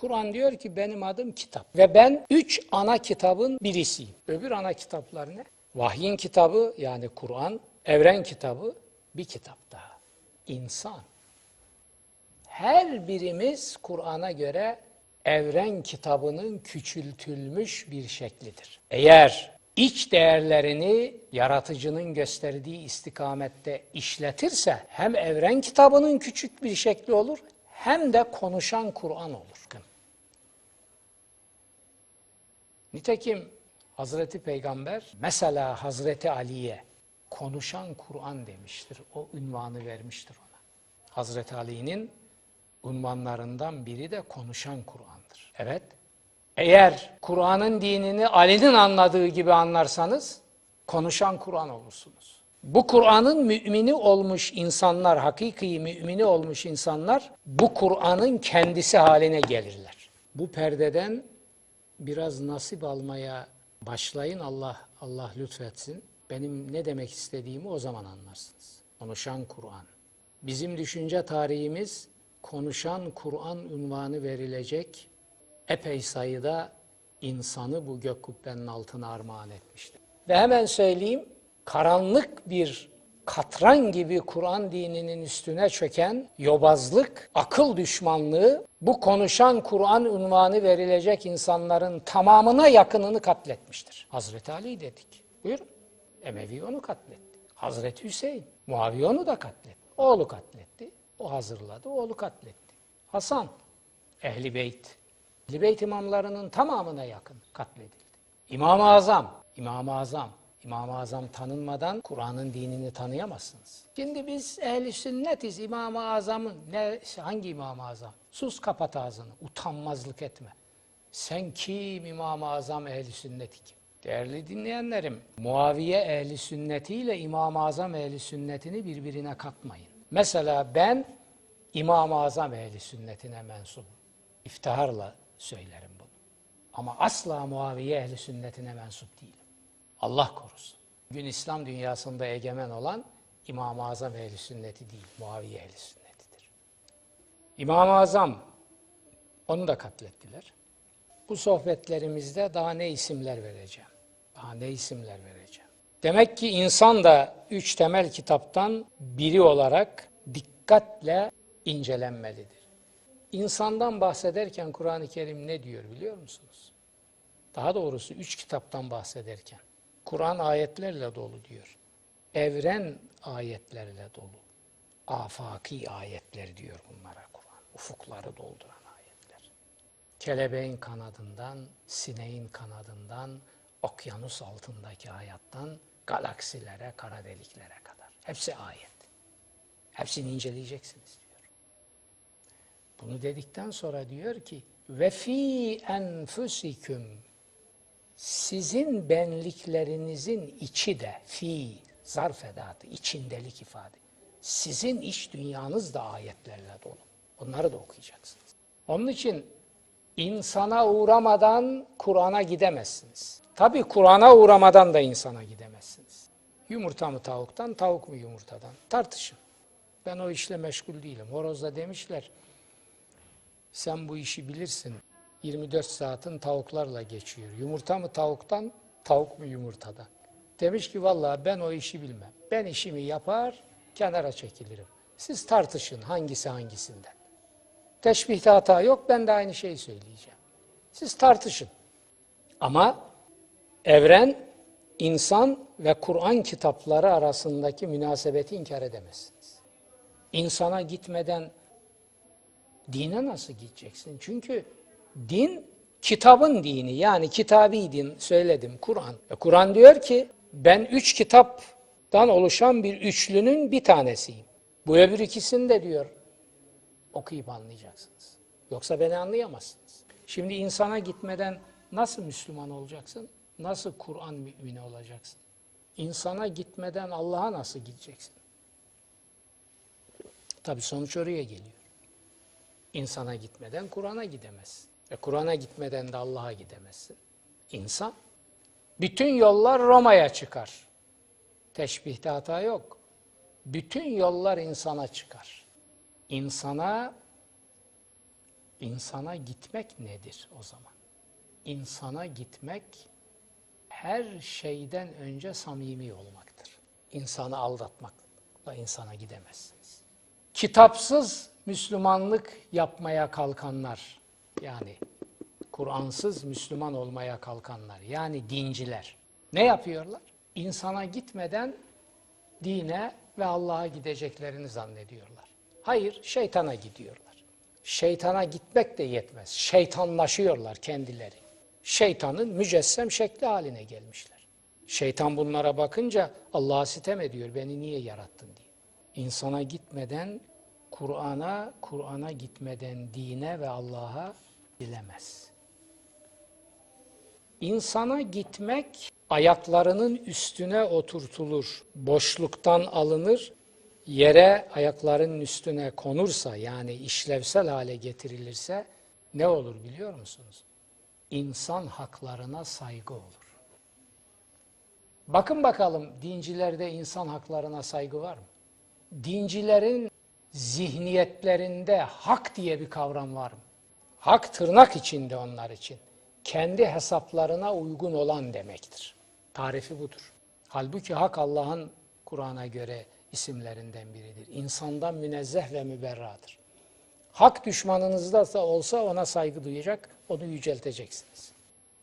Kur'an diyor ki benim adım kitap. Ve ben üç ana kitabın birisiyim. Öbür ana kitaplar ne? Vahyin kitabı yani Kur'an, evren kitabı bir kitap daha. İnsan. Her birimiz Kur'an'a göre evren kitabının küçültülmüş bir şeklidir. Eğer iç değerlerini yaratıcının gösterdiği istikamette işletirse hem evren kitabının küçük bir şekli olur hem de konuşan Kur'an olur. Nitekim Hazreti Peygamber mesela Hazreti Ali'ye konuşan Kur'an demiştir. O ünvanı vermiştir ona. Hazreti Ali'nin unvanlarından biri de konuşan Kur'an'dır. Evet. Eğer Kur'an'ın dinini Ali'nin anladığı gibi anlarsanız konuşan Kur'an olursunuz. Bu Kur'an'ın mümini olmuş insanlar, hakiki mümini olmuş insanlar bu Kur'an'ın kendisi haline gelirler. Bu perdeden biraz nasip almaya başlayın Allah Allah lütfetsin. Benim ne demek istediğimi o zaman anlarsınız. Konuşan Kur'an. Bizim düşünce tarihimiz konuşan Kur'an unvanı verilecek epey sayıda insanı bu gök kubbenin altına armağan etmiştir. Ve hemen söyleyeyim, karanlık bir katran gibi Kur'an dininin üstüne çöken yobazlık, akıl düşmanlığı bu konuşan Kur'an unvanı verilecek insanların tamamına yakınını katletmiştir. Hazreti Ali dedik. Buyurun. Emevi onu katletti. Hazreti Hüseyin, Muaviye onu da katletti. Oğlu katletti. O hazırladı, oğlu katletti. Hasan, Ehli Beyt. Ehli Beyt imamlarının tamamına yakın katledildi. İmam-ı Azam, İmam-ı Azam. İmam-ı Azam tanınmadan Kur'an'ın dinini tanıyamazsınız. Şimdi biz ehli sünnetiz. İmam-ı Azam'ın ne hangi İmam-ı Azam? Sus kapat ağzını. Utanmazlık etme. Sen kim İmam-ı Azam ehli sünneti kim? Değerli dinleyenlerim, Muaviye ehli sünnetiyle İmam-ı Azam ehli sünnetini birbirine katmayın. Mesela ben İmam-ı Azam ehli sünnetine mensubum. İftiharla söylerim bunu. Ama asla Muaviye ehli sünnetine mensup değilim. Allah korusun. Bugün İslam dünyasında egemen olan İmam-ı Azam ehli sünneti değil, Muaviye ehli sünnetidir. İmam-ı Azam, onu da katlettiler. Bu sohbetlerimizde daha ne isimler vereceğim? Daha ne isimler vereceğim? Demek ki insan da üç temel kitaptan biri olarak dikkatle incelenmelidir. İnsandan bahsederken Kur'an-ı Kerim ne diyor biliyor musunuz? Daha doğrusu üç kitaptan bahsederken. Kur'an ayetlerle dolu diyor. Evren ayetlerle dolu. Afaki ayetler diyor bunlara Kur'an. Ufukları dolduran ayetler. Kelebeğin kanadından, sineğin kanadından, okyanus altındaki hayattan, galaksilere, kara deliklere kadar. Hepsi ayet. Hepsini inceleyeceksiniz diyor. Bunu dedikten sonra diyor ki ve fi enfusikum sizin benliklerinizin içi de fi zarf edatı içindelik ifade. Sizin iç dünyanız da ayetlerle dolu. Onları da okuyacaksınız. Onun için insana uğramadan Kur'an'a gidemezsiniz. Tabi Kur'an'a uğramadan da insana gidemezsiniz. Yumurta mı tavuktan, tavuk mu yumurtadan? Tartışın. Ben o işle meşgul değilim. Horozda demişler, sen bu işi bilirsin. 24 saatin tavuklarla geçiyor. Yumurta mı tavuktan, tavuk mu yumurtadan? Demiş ki vallahi ben o işi bilmem. Ben işimi yapar, kenara çekilirim. Siz tartışın hangisi hangisinden. Teşbihte hata yok, ben de aynı şeyi söyleyeceğim. Siz tartışın. Ama evren, insan ve Kur'an kitapları arasındaki münasebeti inkar edemezsiniz. İnsana gitmeden dine nasıl gideceksin? Çünkü din kitabın dini yani kitabi din söyledim Kur'an. E, Kur'an diyor ki ben üç kitaptan oluşan bir üçlünün bir tanesiyim. Bu öbür ikisini de diyor okuyup anlayacaksınız. Yoksa beni anlayamazsınız. Şimdi insana gitmeden nasıl Müslüman olacaksın? Nasıl Kur'an mümini olacaksın? İnsana gitmeden Allah'a nasıl gideceksin? Tabi sonuç oraya geliyor. İnsana gitmeden Kur'an'a gidemezsin. E Kur'an'a gitmeden de Allah'a gidemezsin. İnsan. Bütün yollar Roma'ya çıkar. Teşbihte hata yok. Bütün yollar insana çıkar. İnsana İnsana gitmek nedir o zaman? İnsana gitmek her şeyden önce samimi olmaktır. İnsanı aldatmakla insana gidemezsiniz. Kitapsız Müslümanlık yapmaya kalkanlar, yani Kur'ansız Müslüman olmaya kalkanlar, yani dinciler ne yapıyorlar? İnsana gitmeden dine ve Allah'a gideceklerini zannediyorlar. Hayır, şeytana gidiyorlar. Şeytana gitmek de yetmez. Şeytanlaşıyorlar kendileri. Şeytanın mücessem şekli haline gelmişler. Şeytan bunlara bakınca Allah'a sitem ediyor. Beni niye yarattın diye. İnsana gitmeden Kur'an'a, Kur'an'a gitmeden dine ve Allah'a bilemez. İnsana gitmek ayaklarının üstüne oturtulur, boşluktan alınır, yere ayaklarının üstüne konursa yani işlevsel hale getirilirse ne olur biliyor musunuz? İnsan haklarına saygı olur. Bakın bakalım dincilerde insan haklarına saygı var mı? Dincilerin zihniyetlerinde hak diye bir kavram var mı? Hak tırnak içinde onlar için. Kendi hesaplarına uygun olan demektir. Tarifi budur. Halbuki hak Allah'ın Kur'an'a göre isimlerinden biridir. İnsandan münezzeh ve müberradır. Hak düşmanınızda da olsa ona saygı duyacak, onu yücelteceksiniz.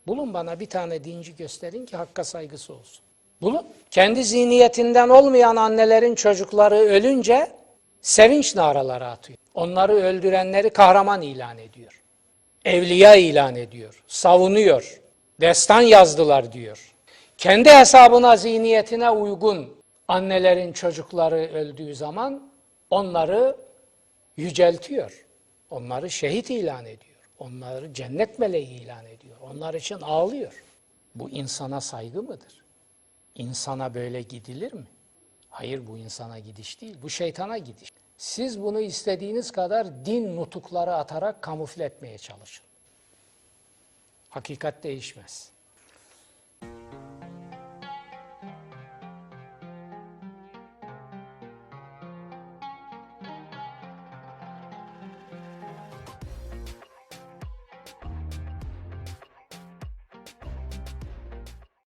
Bulun bana bir tane dinci gösterin ki hakka saygısı olsun. Bulun. Kendi zihniyetinden olmayan annelerin çocukları ölünce sevinç naraları atıyor. Onları öldürenleri kahraman ilan ediyor. Evliya ilan ediyor. Savunuyor. Destan yazdılar diyor. Kendi hesabına, zihniyetine uygun annelerin çocukları öldüğü zaman onları yüceltiyor. Onları şehit ilan ediyor. Onları cennet meleği ilan ediyor. Onlar için ağlıyor. Bu insana saygı mıdır? İnsana böyle gidilir mi? Hayır bu insana gidiş değil. Bu şeytana gidiş. Siz bunu istediğiniz kadar din nutukları atarak kamufle etmeye çalışın. Hakikat değişmez.